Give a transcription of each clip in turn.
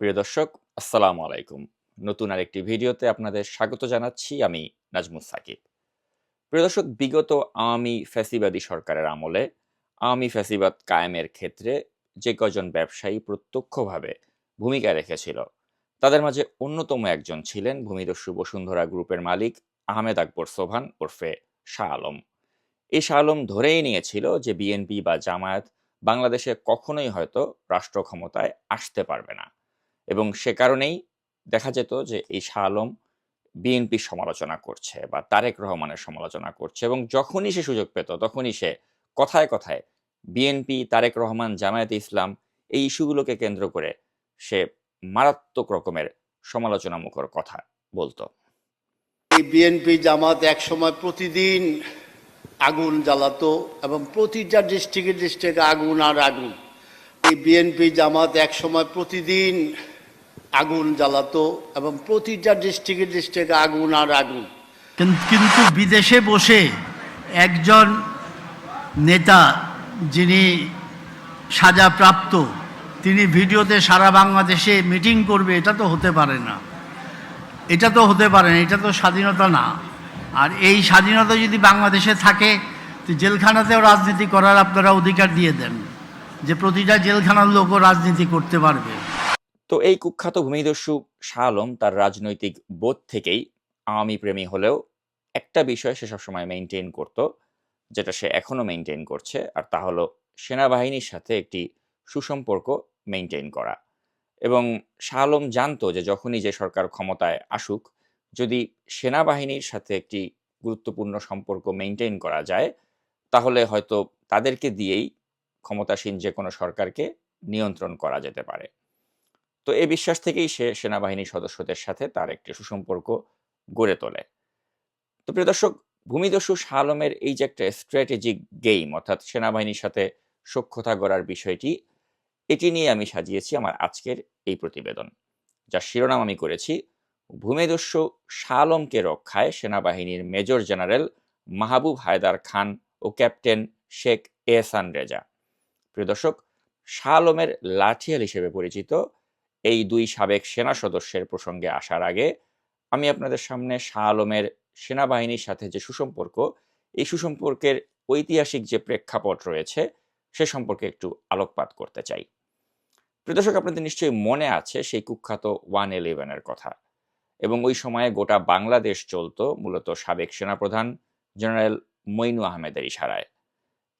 প্রিয় দর্শক, আসসালামু আলাইকুম। নতুন আরেকটি ভিডিওতে আপনাদের স্বাগত জানাচ্ছি আমি নাজমুস সাকিব। প্রিয় দর্শক, বিগত আওয়ামী ফ্যাসিবাদী সরকারের আমলে আওয়ামী ফ্যাসিবাদ কায়েমের ক্ষেত্রে যে কজন ব্যবসায়ী প্রত্যক্ষভাবে ভূমিকা রেখেছিল, তাদের মাঝে অন্যতম একজন ছিলেন ভূমিদস্যু বসুন্ধরা গ্রুপের মালিক আহমেদ আকবর সোভান ওরফে শাহ আলম। এই শাহ আলম ধরেই নিয়েছিল যে বিএনপি বা জামায়াত বাংলাদেশে কখনোই হয়তো রাষ্ট্র ক্ষমতায় আসতে পারবে না। এবং সে কারণেই দেখা যেত যে এই শাহ আলম বিএনপির সমালোচনা করছে বা তারেক রহমানের সমালোচনা করছে এবং যখনই সে সুযোগ পেত, তখনই সে কথায় কথায় বিএনপি তারেক রহমান, জামায়াতে ইসলাম এই ইস্যুগুলোকে কেন্দ্র করে সে মারাত্মক রকমের সমালোচনামুখর কথা বলতো। এই বিএনপি জামাত এক সময় প্রতিদিন আগুন জ্বালাতো এবং প্রতিটা ডিস্ট্রিক্টে ডিস্ট্রিক্টে আগুন আর আগুন। এই বিএনপি জামাত এক সময় প্রতিদিন আগুন জ্বালাতো এবং প্রতিটা ডিস্ট্রিক্টে ডিস্ট্রিক্টে আগুন আর আগুন। কিন- কিন্তু বিদেশে বসে একজন নেতা যিনি সাজাপ্রাপ্ত, তিনি ভিডিওতে সারা বাংলাদেশে মিটিং করবে, এটা তো হতে পারে না। এটা তো হতে পারে না, এটা তো স্বাধীনতা না। আর এই স্বাধীনতা যদি বাংলাদেশে থাকে, তো জেলখানাতেও রাজনীতি করার আপনারা অধিকার দিয়ে দেন, যে প্রতিটা জেলখানার লোকও রাজনীতি করতে পারবে। তো এই কুখ্যাত ভূমিদস্যু শাহ আলম তার রাজনৈতিক বোধ থেকেই আওয়ামী প্রেমী হলেও একটা বিষয় সে সবসময় মেনটেন করত, যেটা সে এখনও মেনটেন করছে, আর তা হলো সেনাবাহিনীর সাথে একটি সুসম্পর্ক মেনটেন করা। এবং শাহ আলম জানতো যে যখনই যে সরকার ক্ষমতায় আসুক, যদি সেনাবাহিনীর সাথে একটি গুরুত্বপূর্ণ সম্পর্ক মেনটেন করা যায়, তাহলে হয়তো তাদেরকে দিয়েই ক্ষমতাসীন যে কোনো সরকারকে নিয়ন্ত্রণ করা যেতে পারে। তো এই বিশ্বাস থেকেই সে সেনাবাহিনীর সদস্যদের সাথে তার একটি সুসম্পর্ক গড়ে তোলে। তো প্রিয় দর্শক, ভূমিদস্যু শাহ আলমের এই যে একটা স্ট্র্যাটেজিক গেম অর্থাৎ সেনাবাহিনীর সাথে সক্ষতা গড়ার বিষয়টি, এটি নিয়ে আমি সাজিয়েছি আমার আজকের এই প্রতিবেদন। যার শিরোনাম আমি করেছি, ভূমিদস্যু শাহ আলমকে রক্ষায় সেনাবাহিনীর মেজর জেনারেল মাহবুব হায়দার খান ও ক্যাপ্টেন শেখ এহসান রেজা। প্রিয় দর্শক শাহ আলমের লাঠিয়াল হিসেবে পরিচিত এই দুই সাবেক সেনা সদস্যের প্রসঙ্গে আসার আগে আমি আপনাদের সামনে শাহ আলমের সেনাবাহিনীর সাথে যে সুসম্পর্ক, এই সুসম্পর্কের ঐতিহাসিক যে প্রেক্ষাপট রয়েছে, সে সম্পর্কে একটু আলোকপাত করতে চাই। প্রদর্শক আপনাদের নিশ্চয়ই মনে আছে সেই কুখ্যাত ওয়ান ইলেভেনের কথা এবং ওই সময়ে গোটা বাংলাদেশ চলত, মূলত সাবেক সেনাপ্রধান জেনারেল মইনু আহমেদের ইশারায়।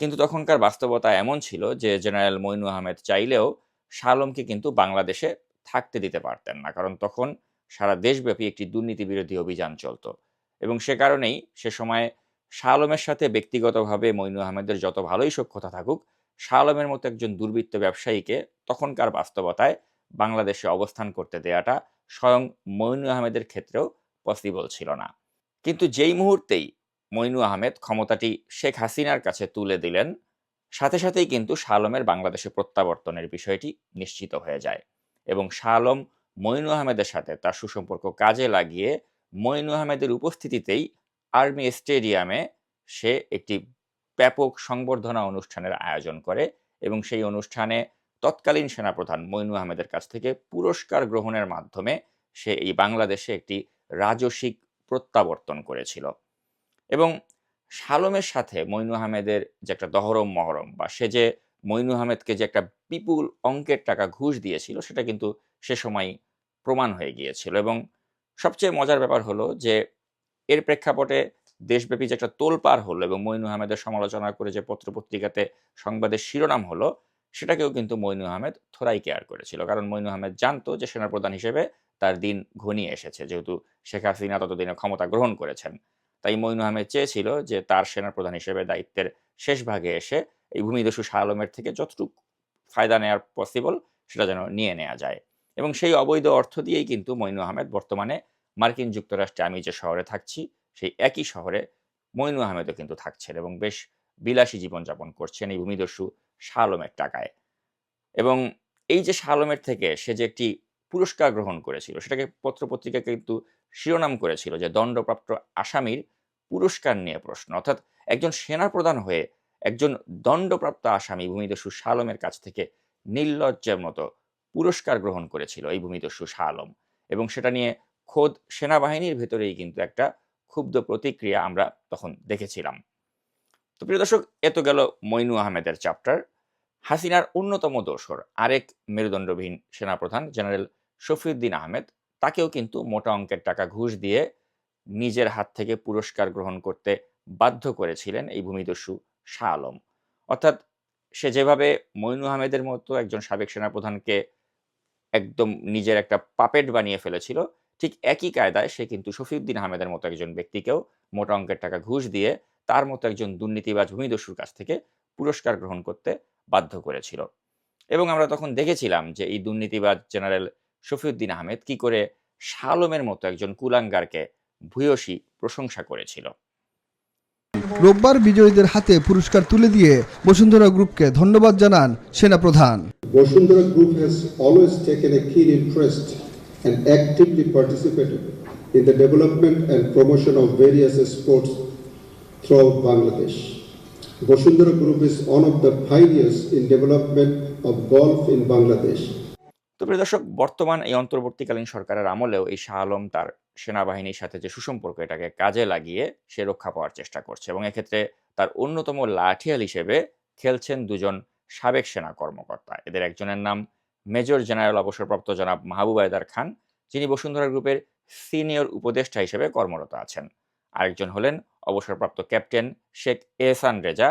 কিন্তু তখনকার বাস্তবতা এমন ছিল যে জেনারেল মইনু আহমেদ চাইলেও শাহ আলমকে কিন্তু বাংলাদেশে থাকতে দিতে পারতেন না। কারণ তখন সারা দেশব্যাপী একটি দুর্নীতি বিরোধী অভিযান চলত। এবং সে কারণেই সে সময় শাহ আলমের সাথে ব্যক্তিগতভাবে মইনু আহমেদের যত ভালোই সখ্যতা থাকুক শাহ আলমের মতো একজন দুর্বৃত্ত ব্যবসায়ীকে তখনকার বাস্তবতায় বাংলাদেশে অবস্থান করতে দেয়াটা স্বয়ং মইনু আহমেদের ক্ষেত্রেও পসিবল ছিল না। কিন্তু যেই মুহূর্তেই মইনু আহমেদ ক্ষমতাটি শেখ হাসিনার কাছে তুলে দিলেন, সাথে সাথেই কিন্তু শাহ আলমের বাংলাদেশে প্রত্যাবর্তনের বিষয়টি নিশ্চিত হয়ে যায়। এবং শাহ আলম মইনু আহমেদের সাথে তার সুসম্পর্ক কাজে লাগিয়ে মইনু আহমেদের উপস্থিতিতেই আর্মি স্টেডিয়ামে সে একটি ব্যাপক সংবর্ধনা অনুষ্ঠানের আয়োজন করে এবং সেই অনুষ্ঠানে তৎকালীন সেনাপ্রধান মইনু আহমেদের কাছ থেকে পুরস্কার গ্রহণের মাধ্যমে সে এই বাংলাদেশে একটি রাজসিক প্রত্যাবর্তন করেছিল। এবং শালমের সাথে মইনু আহমেদের যে একটা দহরম মহরম বা সে যে মইনু আহমেদকে যে একটা বিপুল অঙ্কের টাকা ঘুষ দিয়েছিল, সেটা কিন্তু সে সময় প্রমাণ হয়ে গিয়েছিল। এবং সবচেয়ে মজার ব্যাপার হলো যে, এর প্রেক্ষাপটে দেশব্যাপী যে একটা তোলপাড় হলো এবং মইনু আহমেদের সমালোচনা করে যে পত্রপত্রিকাতে সংবাদের শিরোনাম হলো, সেটাকেও কিন্তু মইনু আহমেদ থোড়াই কেয়ার করেছিল। কারণ মইনু আহমেদ জানতো যে সেনাপ্রধান হিসেবে তার দিন ঘনিয়ে এসেছে, যেহেতু শেখ হাসিনা ততদিনে ক্ষমতা গ্রহণ করেছেন। তাই মইনু আহমেদ চেয়েছিল যে তার সেনাপ্রধান হিসেবে দায়িত্বের শেষ ভাগে এসে এই ভূমিদস্যু শাহ আলমের থেকে যতটুকু ফায়দা নেওয়ার পসিবল সেটা যেন নিয়ে নেওয়া যায়। এবং সেই অবৈধ অর্থ দিয়েই কিন্তু মইনু আহমেদ বর্তমানে মার্কিন যুক্তরাষ্ট্রে আমি যে শহরে থাকছি, সেই একই শহরে মইনু আহমেদও কিন্তু থাকছেন এবং বেশ বিলাসী জীবনযাপন করছেন এই ভূমিদস্যু শাহ আলমের টাকায়। এবং এই যে শাহ আলমের থেকে সে যে একটি পুরস্কার গ্রহণ করেছিল, সেটাকে পত্রপত্রিকা কিন্তু শিরোনাম করেছিল যে দণ্ডপ্রাপ্ত আসামির পুরস্কার নিয়ে প্রশ্ন। অর্থাৎ একজন সেনাপ্রধান হয়ে একজন দণ্ডপ্রাপ্ত আসামি ভূমিদস্যু শালমের কাছ থেকে নির্লজ্জের মতো পুরস্কার গ্রহণ করেছিল এই ভূমিদস্যু শাহ আলম এবং সেটা নিয়ে খোদ সেনাবাহিনীর ভেতরেই কিন্তু একটা ক্ষুব্ধ প্রতিক্রিয়া আমরা তখন দেখেছিলাম। তো প্রিয় দর্শক, এ তো গেল মইনু আহমেদের চ্যাপ্টার হাসিনার অন্যতম দোসর, আরেক মেরুদণ্ডবিহীন সেনাপ্রধান জেনারেল শফিউদ্দিন আহমেদ, তাকেও কিন্তু মোটা অঙ্কের টাকা ঘুষ দিয়ে নিজের হাত থেকে পুরস্কার গ্রহণ করতে বাধ্য করেছিলেন এই ভূমিদস্যু শাহ আলম অর্থাৎ সে যেভাবে মইনু আহমেদের মতো একজন সাবেক সেনাপ্রধানকে একদম নিজের একটা পাপেট বানিয়ে ফেলেছিল, ঠিক একই কায়দায় সে কিন্তু শফিউদ্দিন আহমেদের মতো একজন ব্যক্তিকেও মোটা অঙ্কের টাকা ঘুষ দিয়ে তার মতো একজন দুর্নীতিবাজ ভূমিদস্যুর কাছ থেকে পুরস্কার গ্রহণ করতে বাধ্য করেছিল। এবং আমরা তখন দেখেছিলাম যে এই দুর্নীতিবাজ জেনারেল শফিউদ্দিন আহমেদ কি করে শালমের মতো একজন কুলাঙ্গারকে ভূয়সী প্রশংসা করেছিল। রোববার বিজয়ীদের হাতে পুরস্কার তুলে দিয়ে বসুন্ধরা গ্রুপকে ধন্যবাদ জানান সেনা প্রধান sports through Bangladesh Bashundhara group is of the five in development of golf in Bangladesh তো দর্শক বর্তমান এই অন্তর্বর্তীকালীন সরকারের আমলেও এই শাহ আলম তার সেনাবাহিনীর সাথে যে সুসম্পর্ক, এটাকে কাজে লাগিয়ে সে রক্ষা পাওয়ার চেষ্টা করছে এবং এক্ষেত্রে তার অন্যতম লাঠিয়াল হিসেবে খেলছেন দুজন সাবেক সেনা কর্মকর্তা। এদের একজনের নাম মেজর জেনারেল অবসরপ্রাপ্ত জনাব মাহবুব আয়দার খান, যিনি বসুন্ধরা গ্রুপের সিনিয়র উপদেষ্টা হিসেবে কর্মরত আছেন। আরেকজন হলেন অবসরপ্রাপ্ত ক্যাপ্টেন শেখ এহসান রেজা,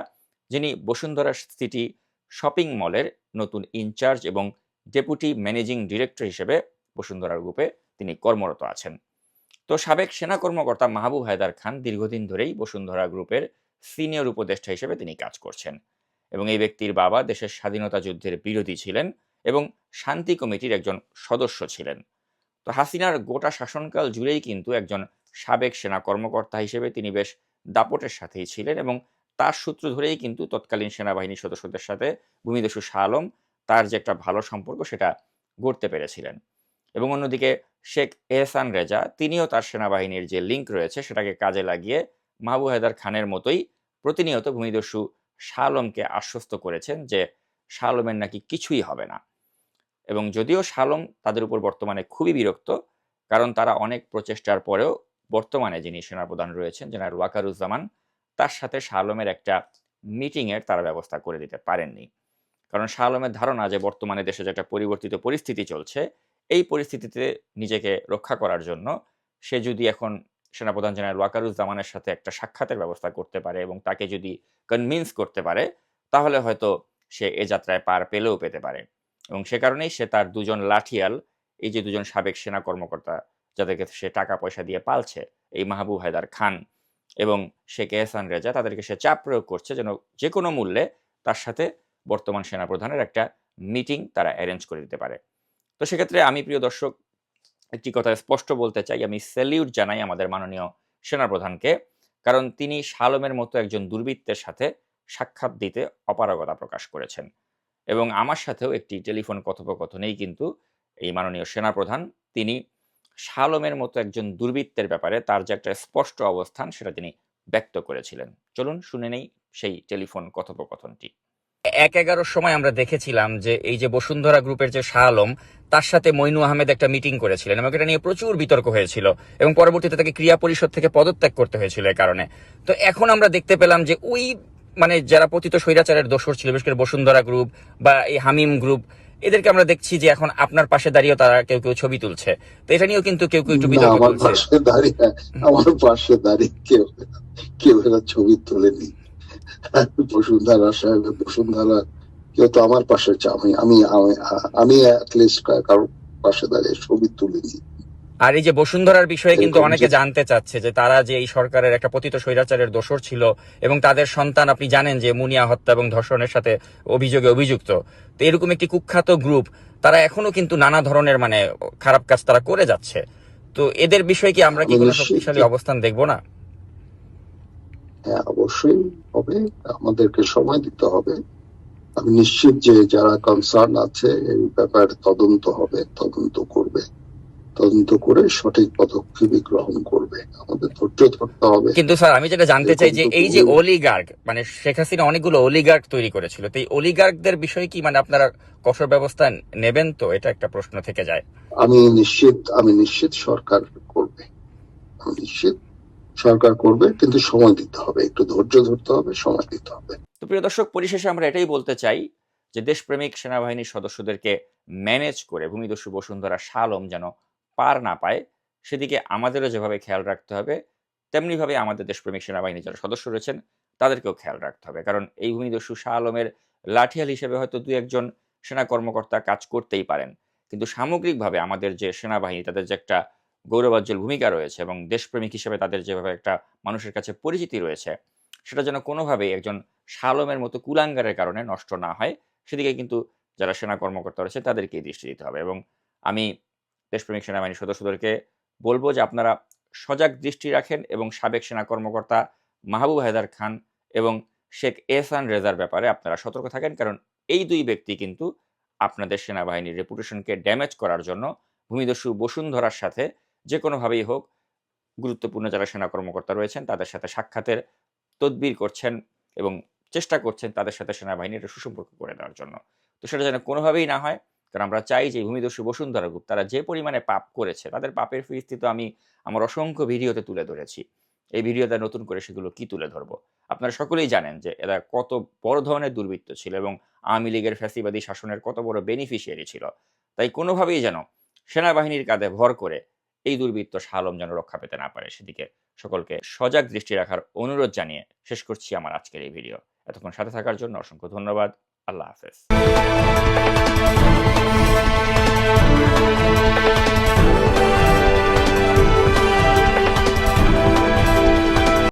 যিনি বসুন্ধরা সিটি শপিং মলের নতুন ইনচার্জ এবং ডেপুটি ম্যানেজিং ডিরেক্টর হিসেবে বসুন্ধরা গ্রুপে তিনি কর্মরত আছেন। তো সাবেক সেনা কর্মকর্তা মাহবুব হায়দার খান দীর্ঘদিন ধরেই বসুন্ধরা গ্রুপের সিনিয়র উপদেষ্টা হিসেবে তিনি কাজ করছেন এবং এই ব্যক্তির বাবা দেশের স্বাধীনতা যুদ্ধের বিরোধী ছিলেন এবং শান্তি কমিটির একজন সদস্য ছিলেন। তো হাসিনার গোটা শাসনকাল জুড়েই কিন্তু একজন সাবেক সেনা কর্মকর্তা হিসেবে তিনি বেশ দাপটের সাথেই ছিলেন এবং তার সূত্র ধরেই কিন্তু তৎকালীন সেনাবাহিনীর সদস্যদের সাথে ভূমিদস্যু শাহ আলম তার যে একটা ভালো সম্পর্ক সেটা গড়তে পেরেছিলেন। এবং অন্যদিকে শেখ এহসান রেজা, তিনিও তার সেনাবাহিনীর যে লিঙ্ক রয়েছে সেটাকে কাজে লাগিয়ে মাহবু হায়দার খানের মতোই প্রতিনিয়ত ভূমিদস্যু শাহ আলমকে আশ্বস্ত করেছেন যে শাহ আলমের নাকি কিছুই হবে না। এবং যদিও শাহ আলম তাদের উপর বর্তমানে খুবই বিরক্ত, কারণ তারা অনেক প্রচেষ্টার পরেও বর্তমানে যিনি সেনাপ্রধান রয়েছেন জেনারেল ওয়াকারুজ্জামান, তার সাথে শাহ আলমের একটা মিটিংয়ের তারা ব্যবস্থা করে দিতে পারেননি। কারণ শাহ আলমের ধারণা যে বর্তমানে দেশে যে একটা পরিবর্তিত পরিস্থিতি চলছে এই পরিস্থিতিতে নিজেকে রক্ষা করার জন্য সে যদি এখন সেনাপ্রধান জেনারেল ওয়াকারুজ্জামানের সাথে একটা সাক্ষাতের ব্যবস্থা করতে পারে এবং তাকে যদি কনভিন্স করতে পারে, তাহলে হয়তো সে এ যাত্রায় পার পেলেও পেতে পারে। এবং সে কারণেই সে তার দুজন লাঠিয়াল, এই যে দুজন সাবেক সেনা কর্মকর্তা যাদেরকে সে টাকা পয়সা দিয়ে পালছে, এই মাহবুব হায়দার খান এবং শেখ এহসান রেজা, তাদেরকে সে চাপ প্রয়োগ করছে যেন যে কোনো মূল্যে তার সাথে বর্তমান সেনাপ্রধানের একটা মিটিং তারা অ্যারেঞ্জ করে দিতে পারে। তো সেক্ষেত্রে আমি প্রিয় দর্শক, একটি কথা স্পষ্ট বলতে চাই। আমি স্যালিউট জানাই আমাদের মাননীয় সেনাপ্রধানকে, কারণ তিনি শালমের মতো একজন দুর্বৃত্তের সাথে সাক্ষাৎ দিতে অপারগতা প্রকাশ করেছেন। এবং আমার সাথেও একটি টেলিফোন কথোপকথনেই কিন্তু এই মাননীয় সেনাপ্রধান, তিনি শালমের মতো একজন দুর্বৃত্তের ব্যাপারে তার যে একটা স্পষ্ট অবস্থান সেটা তিনি ব্যক্ত করেছিলেন। চলুন শুনে নেই সেই টেলিফোন কথোপকথনটি। এক এগারোর সময় আমরা দেখেছিলাম যে এই যে বসুন্ধরা গ্রুপের যে শাহ আলম তার সাথে মইনু আহমেদ একটা মিটিং করেছিলেন এবং এটা নিয়ে প্রচুর বিতর্ক হয়েছিল এবং পরবর্তীতে তাকে ক্রিয়া পরিষদ থেকে পদত্যাগ করতে হয়েছিল এই কারণে। তো এখন আমরা দেখতে পেলাম যে ওই মানে যারা পতিত স্বৈরাচারের দোষর ছিল বিশেষ করে বসুন্ধরা গ্রুপ বা এই হামিম গ্রুপ এদেরকে আমরা দেখছি যে এখন আপনার পাশে দাঁড়িয়েও তারা কেউ কেউ ছবি তুলছে। তো এটা নিয়েও কিন্তু কেউ কেউ একটু বিতর্ক আমার পাশে দাঁড়িয়ে আমার পাশে দাঁড়িয়ে কেউ কেউ ছবি তোলেনি। বসুন্ধরা সাহেব বসুন্ধরা কেউ তো আমার পাশে আমি আমি আমি- অ্যাটলিস্ট কারোর পাশে দাঁড়িয়ে ছবি তুলিনি আর এই যে বসুন্ধরার বিষয়ে কিন্তু অনেকে জানতে চাচ্ছে যে তারা যে এই সরকারের একটা পতিত স্বৈরাচারের দোষর ছিল এবং তাদের সন্তান আপনি জানেন যে মুনিয়া হত্যা এবং ধর্ষণের সাথে অভিযোগে অভিযুক্ত। তো এরকম একটি কুখ্যাত গ্রুপ তারা এখনও কিন্তু নানা ধরনের মানে খারাপ কাজ তারা করে যাচ্ছে। তো এদের বিষয়ে কি আমরা কি কোনো শক্তিশালী অবস্থান দেখব না? হ্যাঁ অবশ্যই হবে। আমাদেরকে সময় দিতে হবে। আমি নিশ্চিত যে যারা কনসার্ন আছে এই ব্যাপারে তদন্ত হবে তদন্ত করবে। তদন্ত করে সঠিক পদক্ষেপই গ্রহণ করবে। আমাদের ধৈর্য ধরতে হবে। কিন্তু স্যার আমি যেটা জানতে চাই যে এই যে অলিগার্ক মানে শেখ হাসিনা অনেকগুলো অলিগার্ক তৈরি করেছিল। তো এই অলিগার্কদের বিষয়ে কি মানে আপনারা কঠোর ব্যবস্থা নেবেন তো? এটা একটা প্রশ্ন থেকে যায়। আমি নিশ্চিত আমি নিশ্চিত সরকার করবে। আমি নিশ্চিত সরকার করবে, কিন্তু সময় দিতে হবে, একটু ধৈর্য ধরতে হবে, সময় দিতে হবে। তো প্রিয় দর্শক, পরিশেষে আমরা এটাই বলতে চাই যে দেশপ্রেমিক সেনাবাহিনীর সদস্যদেরকে ম্যানেজ করে ভূমিদস্যু বসুন্ধরা শালম যেন পার না পায়, সেদিকে আমাদেরও যেভাবে খেয়াল রাখতে হবে, তেমনিভাবে আমাদের দেশপ্রেমিক সেনাবাহিনীর যারা সদস্য রয়েছেন, তাদেরকেও খেয়াল রাখতে হবে। কারণ এই ভূমিদস্যু শাহ আলমের লাঠিয়াল হিসেবে হয়তো দু একজন সেনা কর্মকর্তা কাজ করতেই পারেন, কিন্তু সামগ্রিকভাবে আমাদের যে সেনাবাহিনী, তাদের যে একটা গৌরবাজ্জ্বল ভূমিকা রয়েছে এবং দেশপ্রেমিক হিসেবে তাদের যেভাবে একটা মানুষের কাছে পরিচিতি রয়েছে, সেটা যেন কোনোভাবেই একজন শালমের মতো কুলাঙ্গারের কারণে নষ্ট না হয়, সেদিকে কিন্তু যারা সেনা কর্মকর্তা রয়েছে তাদেরকেই দৃষ্টি দিতে হবে এবং আমি দেশপ্রেমিক সেনাবাহিনীর সদস্যদেরকে বলব যে আপনারা সজাগ দৃষ্টি রাখেন এবং সাবেক সেনা কর্মকর্তা মাহবুব হায়দার খান এবং শেখ এহসান রেজার ব্যাপারে আপনারা সতর্ক থাকেন, কারণ এই দুই ব্যক্তি কিন্তু আপনাদের সেনাবাহিনীর রেপুটেশনকে ড্যামেজ করার জন্য ভূমিদস্যু বসুন্ধরার সাথে যে কোনোভাবেই হোক, গুরুত্বপূর্ণ যারা সেনা কর্মকর্তা রয়েছেন, তাদের সাথে সাক্ষাতের তদবির করছেন এবং চেষ্টা করছেন তাদের সাথে সেনাবাহিনীর সুসম্পর্ক করে দেওয়ার জন্য। তো সেটা যেন কোনোভাবেই না হয়, কারণ আমরা চাই যে ভূমিদস্যু বসুন্ধরা গ্রুপ তারা যে পরিমাণে পাপ করেছে, তাদের পাপের ফিরিস্তি তো আমি আমার অসংখ্য ভিডিওতে তুলে ধরেছি। এই ভিডিওতে নতুন করে সেগুলো কি তুলে ধরবো? আপনারা সকলেই জানেন যে এরা কত বড় ধরনের দুর্বৃত্ত ছিল এবং আওয়ামী লীগের ফ্যাসিবাদী শাসনের কত বড় বেনিফিশিয়ারি ছিল। তাই কোনোভাবেই যেন সেনাবাহিনীর কাঁধে ভর করে এই দুর্বৃত্ত শালম যেন রক্ষা পেতে না পারে। সেদিকে সকলকে সজাগ দৃষ্টি রাখার অনুরোধ জানিয়ে শেষ করছি আমার আজকের এই ভিডিও। এতক্ষণ সাথে থাকার জন্য অসংখ্য ধন্যবাদ। আল্লাহ হাফেজ।